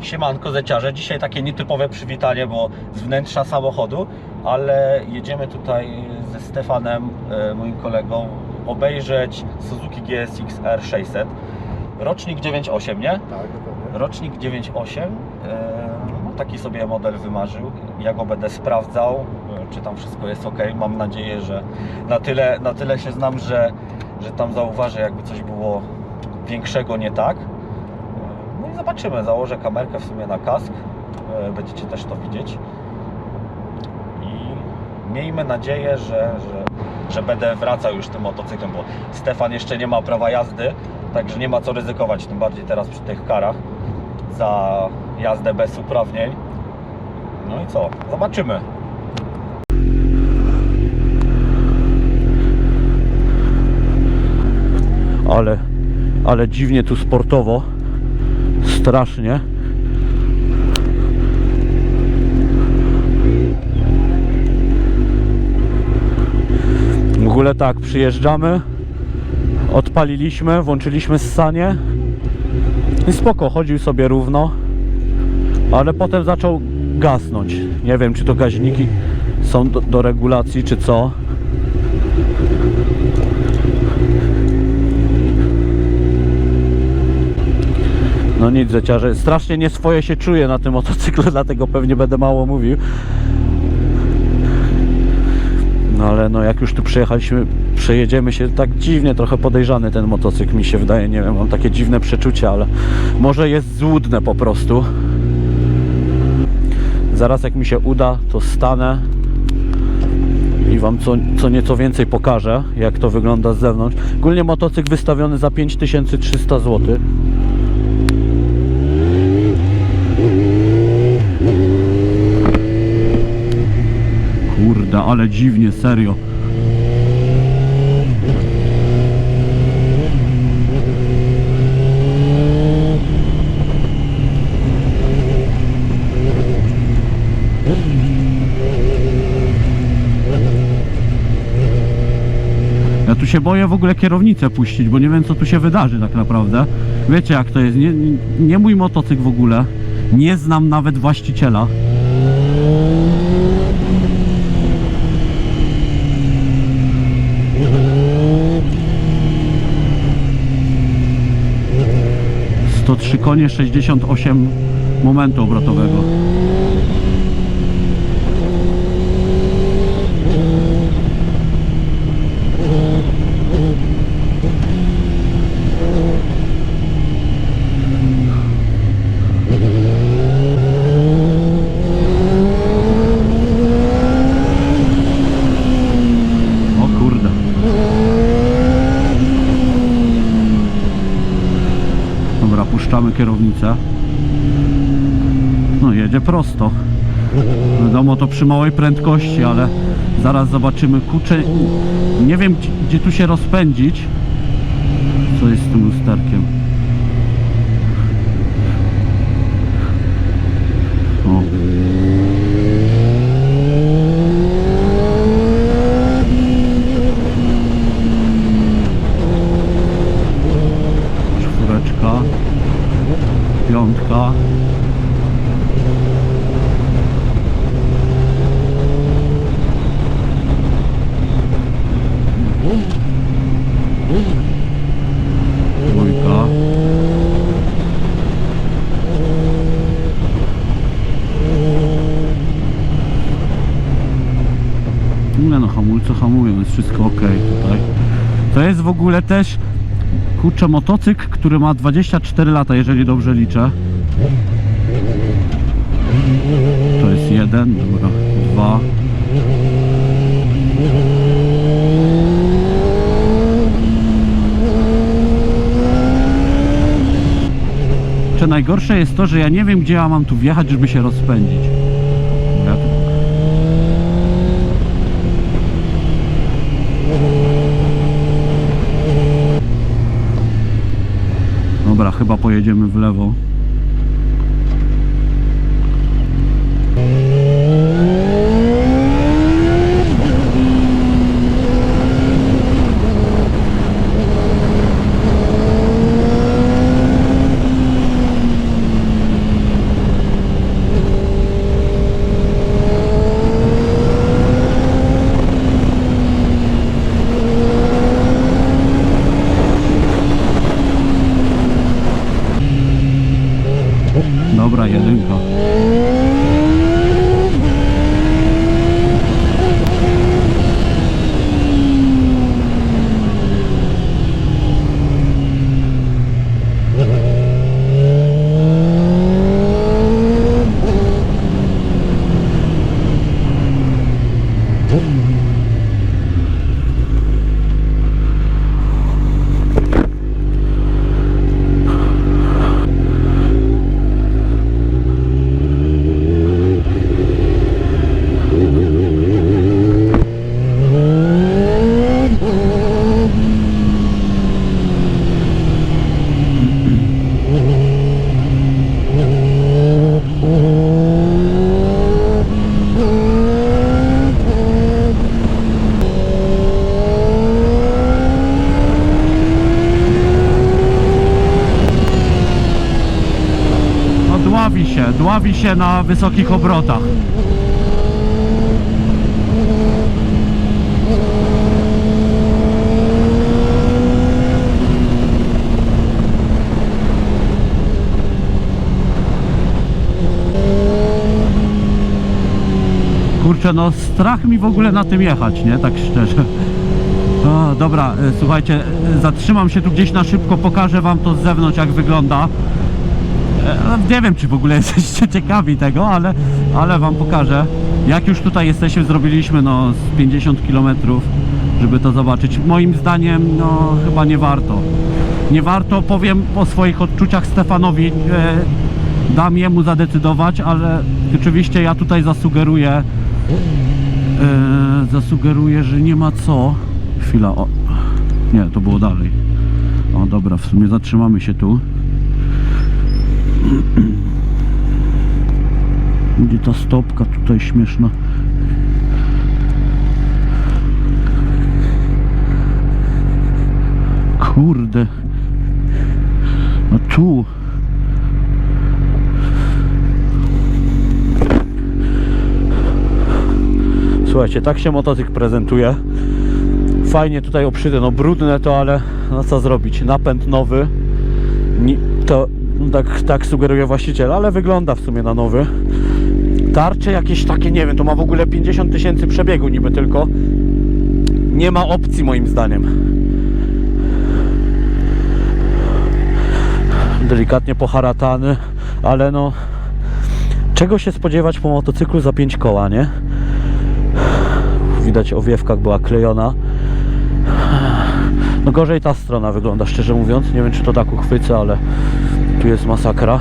Siemanko zeciarze, dzisiaj takie nietypowe przywitanie, bo z wnętrza samochodu, ale jedziemy tutaj ze Stefanem, e, moim kolegą, obejrzeć Suzuki GSX R600. Rocznik 9.8, nie? Tak, dokładnie. Rocznik 9.8, e, no taki sobie model wymarzył. Ja go będę sprawdzał, e, czy tam wszystko jest ok. Mam nadzieję, że na tyle, na tyle się znam, że, że tam zauważę, jakby coś było większego nie tak. Zobaczymy. Założę kamerkę w sumie na kask. E, Będziecie też to widzieć. I miejmy nadzieję, że, że, że będę wracał już tym motocyklem, bo Stefan jeszcze nie ma prawa jazdy, także nie ma co ryzykować, tym bardziej teraz przy tych karach za jazdę bez uprawnień. No i co? Zobaczymy. Ale, ale dziwnie tu sportowo. Strasznie. W ogóle tak, przyjeżdżamy, odpaliliśmy, włączyliśmy ssanie i spoko, chodził sobie równo, ale potem zaczął gasnąć. Nie wiem, czy to gaźniki są do, do regulacji, czy co. No nic, zeciarze. Strasznie nieswoje się czuję na tym motocyklu, dlatego pewnie będę mało mówił. No ale no jak już tu przejechaliśmy, przejedziemy się tak dziwnie, trochę podejrzany ten motocykl mi się wydaje, nie wiem, mam takie dziwne przeczucie, ale może jest złudne po prostu. Zaraz jak mi się uda, to stanę i Wam co, co nieco więcej pokażę, jak to wygląda z zewnątrz. Ogólnie motocykl wystawiony za 5300 zł. Kurde, ale dziwnie, serio. Ja tu się boję w ogóle kierownicę puścić, bo nie wiem co tu się wydarzy tak naprawdę. Wiecie jak to jest, nie, nie mój motocykl w ogóle. Nie znam nawet właściciela. To 3 konie 68 momentu obrotowego. O kurde. Dobra, puszczamy kierownicę. Prosto. Wiadomo to przy małej prędkości, ale zaraz zobaczymy. Kurczę, nie wiem gdzie tu się rozpędzić. Co jest z tym lusterkiem? O. Czwóreczka. Piątka. Dwójka. Nie no, hamulce hamują, jest wszystko ok tutaj. To jest w ogóle też, kurczę, motocykl, który ma 24 lata, jeżeli dobrze liczę. To jest jeden, dobra, dwa. Czy najgorsze jest to, że ja nie wiem, gdzie ja mam tu wjechać, żeby się rozpędzić. Dobra, chyba pojedziemy w lewo. Dobra, jedynka. No dławi się, dławi się na wysokich obrotach. Kurczę, no strach mi w ogóle na tym jechać, nie? Tak szczerze. O, dobra, e, słuchajcie, e, zatrzymam się tu gdzieś na szybko, pokażę wam to z zewnątrz jak wygląda. E, Nie wiem, czy w ogóle jesteście ciekawi tego, ale, ale wam pokażę. Jak już tutaj jesteśmy, zrobiliśmy no z 50 km, żeby to zobaczyć. Moim zdaniem, no chyba nie warto. Nie warto, powiem o swoich odczuciach Stefanowi. Dam jemu zadecydować, ale oczywiście ja tutaj zasugeruję, e, zasugeruję, że nie ma co. Chwila, o. Nie, to było dalej. O, dobra, w sumie zatrzymamy się tu. Gdzie ta stopka tutaj śmieszna. Kurde. No tu. Słuchajcie, tak się motocykl prezentuje. Fajnie tutaj obszyte, no brudne to, ale no co zrobić, napęd nowy. To tak, tak sugeruje właściciel, ale wygląda w sumie na nowy. Tarcze jakieś takie, nie wiem, to ma w ogóle 50 tysięcy przebiegu niby tylko. Nie ma opcji moim zdaniem. Delikatnie poharatany, ale no... Czego się spodziewać po motocyklu za 5 koła, nie? Widać owiewka była klejona. No gorzej ta strona wygląda, szczerze mówiąc. Nie wiem, czy to tak uchwycę, ale tu jest masakra.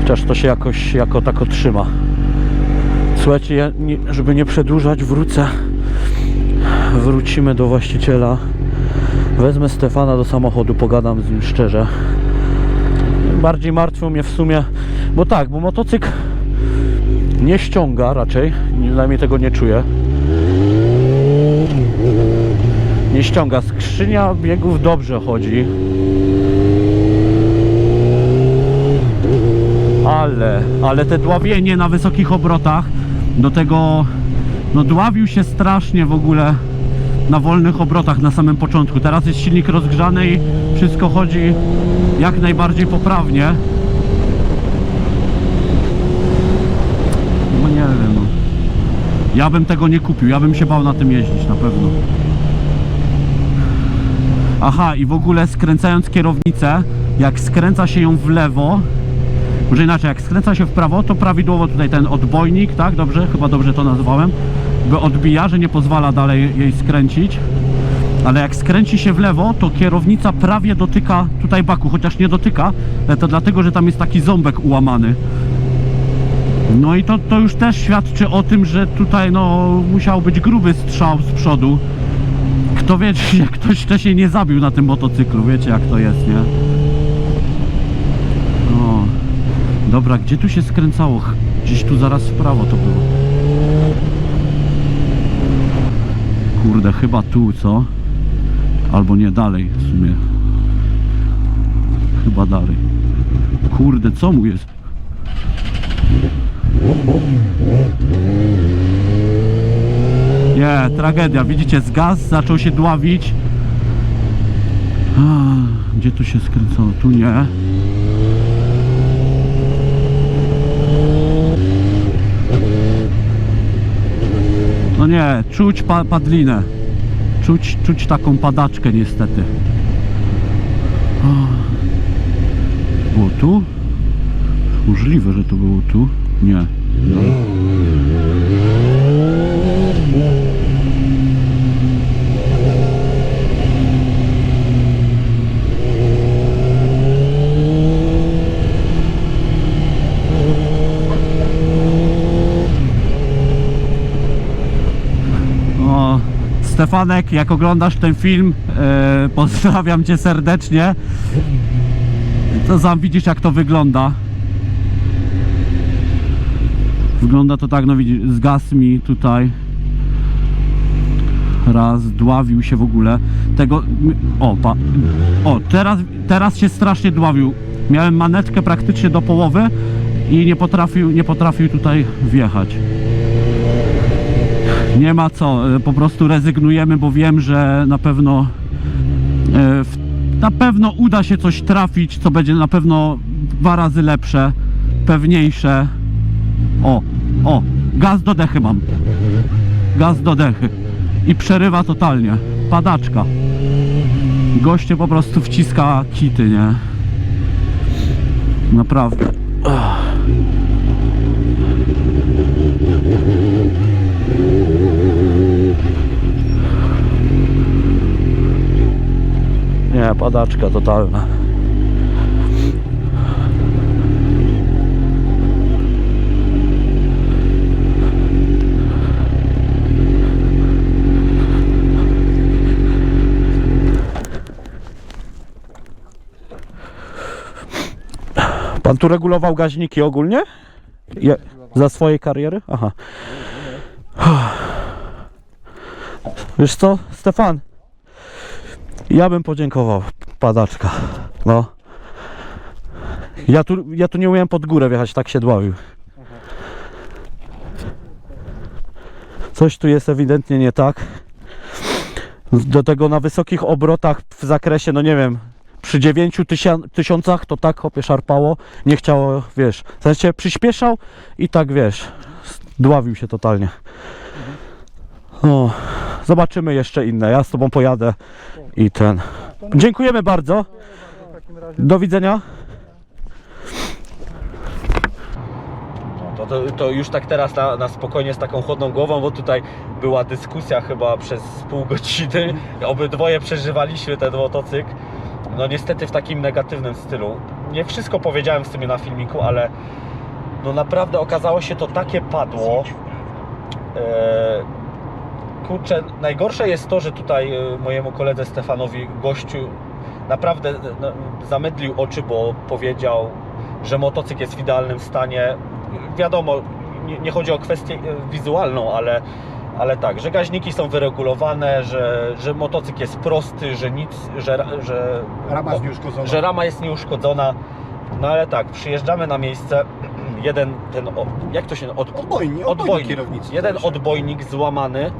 Chociaż to się jakoś jako tako trzyma. Słuchajcie, ja nie, żeby nie przedłużać, wrócę. Wrócimy do właściciela. Wezmę Stefana do samochodu, pogadam z nim szczerze. Bardziej martwią mnie w sumie, bo tak, bo motocykl nie ściąga raczej, przynajmniej tego nie czuję. Nie ściąga, skrzynia biegów dobrze chodzi. Ale, ale te dławienie na wysokich obrotach do tego, no dławił się strasznie w ogóle na wolnych obrotach na samym początku. Teraz jest silnik rozgrzany i wszystko chodzi jak najbardziej poprawnie. No nie wiem, no. Ja bym tego nie kupił, ja bym się bał na tym jeździć na pewno. Aha, i w ogóle skręcając kierownicę, jak skręca się ją w lewo, może inaczej, jak skręca się w prawo, to prawidłowo tutaj ten odbojnik, tak? Dobrze? Chyba dobrze to nazwałem. By odbija, że nie pozwala dalej jej skręcić. Ale jak skręci się w lewo, to kierownica prawie dotyka tutaj baku, chociaż nie dotyka, to dlatego, że tam jest taki ząbek ułamany. No i to, to już też świadczy o tym, że tutaj no musiał być gruby strzał z przodu. Kto wie, czy się ktoś wcześniej nie zabił na tym motocyklu, wiecie jak to jest, nie? No. Dobra, gdzie tu się skręcało? Gdzieś tu zaraz w prawo to było. Kurde, chyba tu, co? Albo nie, dalej w sumie. Chyba dalej. Kurde, co mu jest? Nie, tragedia. Widzicie, z gaz zaczął się dławić. A, Gdzie tu się skręcało? Tu nie. Nie, czuć pa padlinę. Czuć, czuć taką padaczkę niestety. Było tu? Możliwe, że to było tu. Nie. O, Stefanek, jak oglądasz ten film, e, pozdrawiam cię serdecznie. To sam widzisz jak to wygląda. Wygląda to tak, no widzisz, zgasł mi tutaj. Raz, dławił się w ogóle. Tego, o, pa, o, teraz, teraz się strasznie dławił. Miałem manetkę praktycznie do połowy i nie potrafił, nie potrafił tutaj wjechać. Nie ma co, e, po prostu rezygnujemy, bo wiem, że na pewno e, na pewno uda się coś trafić, co będzie na pewno dwa razy lepsze, pewniejsze. O, o, gaz do dechy mam. Gaz do dechy. I przerywa totalnie. Padaczka. Goście po prostu wciska kity, nie? Naprawdę. Nie, padaczka totalna. Pan tu regulował gaźniki ogólnie? Je, za swojej kariery? Aha. Wiesz co, Stefan? Ja bym podziękował, padaczka. No. Ja tu, ja tu nie umiałem pod górę wjechać, tak się dławił. Coś tu jest ewidentnie nie tak. Do tego na wysokich obrotach w zakresie, no nie wiem, przy 9 tysia- tysiącach to tak hopie szarpało, nie chciało, wiesz, w sensie przyspieszał i tak, wiesz, dławił się totalnie. O, zobaczymy jeszcze inne, ja z tobą pojadę i ten. Dziękujemy bardzo. Do widzenia. No, to, to, to już tak teraz na, na spokojnie z taką chłodną głową, bo tutaj była dyskusja chyba przez pół godziny. Obydwoje przeżywaliśmy ten motocykl. No niestety w takim negatywnym stylu. Nie wszystko powiedziałem w sumie na filmiku, ale no naprawdę okazało się to takie padło. E, kurczę, najgorsze jest to, że tutaj e, mojemu koledze Stefanowi gościu naprawdę e, no, zamydlił oczy, bo powiedział, że motocykl jest w idealnym stanie. Wiadomo, nie, chodzi o kwestię e, wizualną, ale, ale tak, że gaźniki są wyregulowane, że, że motocykl jest prosty, że nic, że, że, Rama jest nieuszkodzona. że rama jest nieuszkodzona. No ale tak, przyjeżdżamy na miejsce, jeden ten, jak to się, od, Odbojnik, odbojnik kierownicy. jeden odbojnik złamany,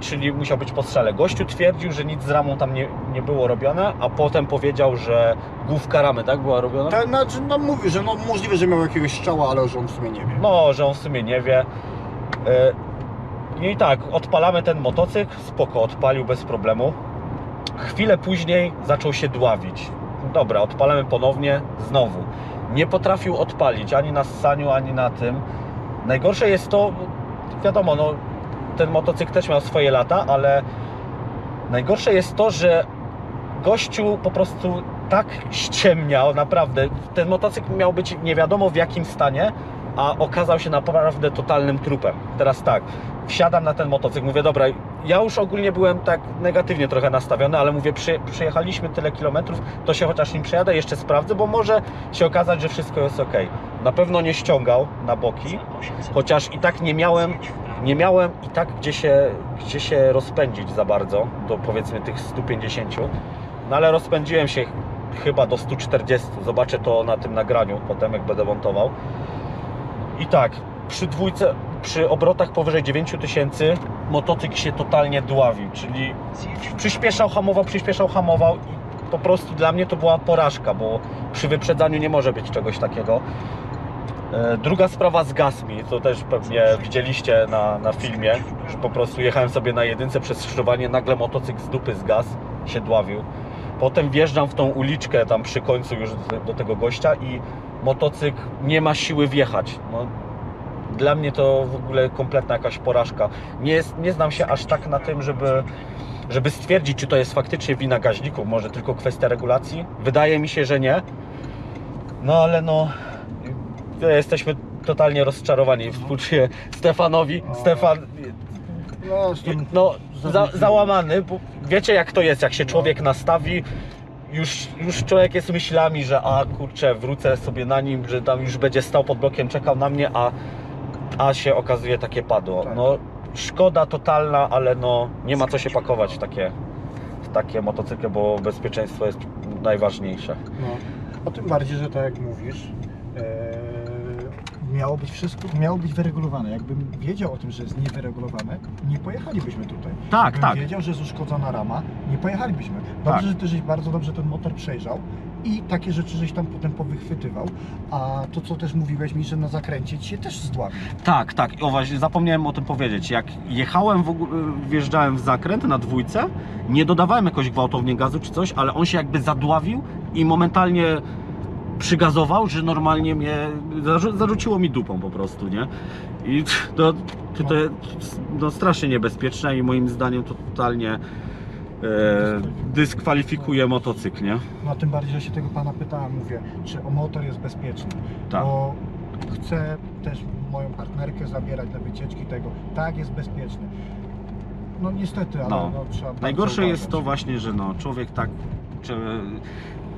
czyli musiał być po strzale. Gościu twierdził, że nic z ramą tam nie, nie było robione, a potem powiedział, że główka ramy, tak, była robiona? Tak, znaczy, no mówi, że no możliwe, że miał jakiegoś strzała, ale że on w sumie nie wie. No, że on w sumie nie wie. E, I tak, odpalamy ten motocykl, spoko, odpalił bez problemu. Chwilę później zaczął się dławić. Dobra, odpalamy ponownie, znowu. Nie potrafił odpalić ani na ssaniu, ani na tym. Najgorsze jest to, wiadomo, no, ten motocykl też miał swoje lata, ale najgorsze jest to, że gościu po prostu tak ściemniał, naprawdę. Ten motocykl miał być nie wiadomo w jakim stanie, a okazał się naprawdę totalnym trupem. Teraz tak, wsiadam na ten motocykl, mówię, dobra, ja już ogólnie byłem tak negatywnie trochę nastawiony, ale mówię, przy, tyle kilometrów, to się chociaż nim przejadę, jeszcze sprawdzę, bo może się okazać, że wszystko jest ok. Na pewno nie ściągał na boki, chociaż i tak nie miałem, nie miałem i tak gdzie się, gdzie się rozpędzić za bardzo, do powiedzmy tych 150, no ale rozpędziłem się chyba do 140, zobaczę to na tym nagraniu potem jak będę montował. I tak, przy dwójce, przy obrotach powyżej 9000 motocykl się totalnie dławił, czyli przyspieszał, hamował, przyspieszał, hamował i po prostu dla mnie to była porażka, bo przy wyprzedzaniu nie może być czegoś takiego. E, Druga sprawa z gasmi, to też pewnie widzieliście na, na filmie, że po prostu jechałem sobie na jedynce przez skrzyżowanie, nagle motocykl z dupy zgasł, się dławił. Potem wjeżdżam w tą uliczkę tam przy końcu już do, do tego gościa i motocykl nie ma siły wjechać. No, dla mnie to w ogóle kompletna jakaś porażka. Nie, nie znam się aż tak na tym, żeby, żeby stwierdzić, czy to jest faktycznie wina gaźników, może tylko kwestia regulacji. Wydaje mi się, że nie. No ale no, jesteśmy totalnie rozczarowani. Współczuję Stefanowi. O. Stefan, No, jestem no, za, załamany, bo wiecie jak to jest, jak się człowiek nastawi, już, już człowiek jest myślami, że a kurczę, wrócę sobie na nim, że tam już będzie stał pod blokiem, czekał na mnie, a, a się okazuje takie padło. Tak. No, szkoda totalna, ale no, nie ma co się pakować w takie, w takie motocykle, bo bezpieczeństwo jest najważniejsze. No, o tym bardziej, że tak jak mówisz, e, miało być wszystko, miało być wyregulowane. Jakbym wiedział o tym, że jest niewyregulowane, nie pojechalibyśmy tutaj. Tak, Jakbym tak. wiedział, że jest uszkodzona rama, nie pojechalibyśmy. Dobrze, Tak. że ty żeś bardzo dobrze ten motor przejrzał i takie rzeczy żeś tam potem powychwytywał. A to, co też mówiłeś mi, że na zakręcie ci się też zdławił. Tak, tak. O właśnie, zapomniałem o tym powiedzieć. Jak jechałem w ogóle, wjeżdżałem w zakręt na dwójce, nie dodawałem jakoś gwałtownie gazu czy coś, ale on się jakby zadławił i momentalnie przygazował, że normalnie mnie zarzu- zarzuciło mi dupą po prostu, nie? I to, to, to jest no, strasznie niebezpieczne i moim zdaniem to totalnie e, dyskwalifikuje motocykl, nie? No tym bardziej, że się tego pana pytałem, mówię, czy o motor jest bezpieczny. Tak. Bo chcę też moją partnerkę zabierać na wycieczki tego. Tak, jest bezpieczny. No niestety, ale No. no, trzeba Najgorsze jest to właśnie, że no, człowiek tak czy,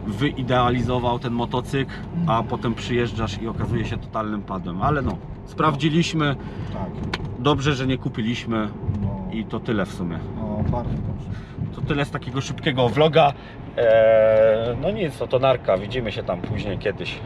wyidealizował ten motocykl, a potem przyjeżdżasz i okazuje się totalnym padem. Ale no, sprawdziliśmy, Tak. dobrze, że nie kupiliśmy No, i to tyle w sumie. no bardzo dobrze. To tyle z takiego szybkiego vloga. Eee, no nic, no to narka, widzimy się tam później kiedyś.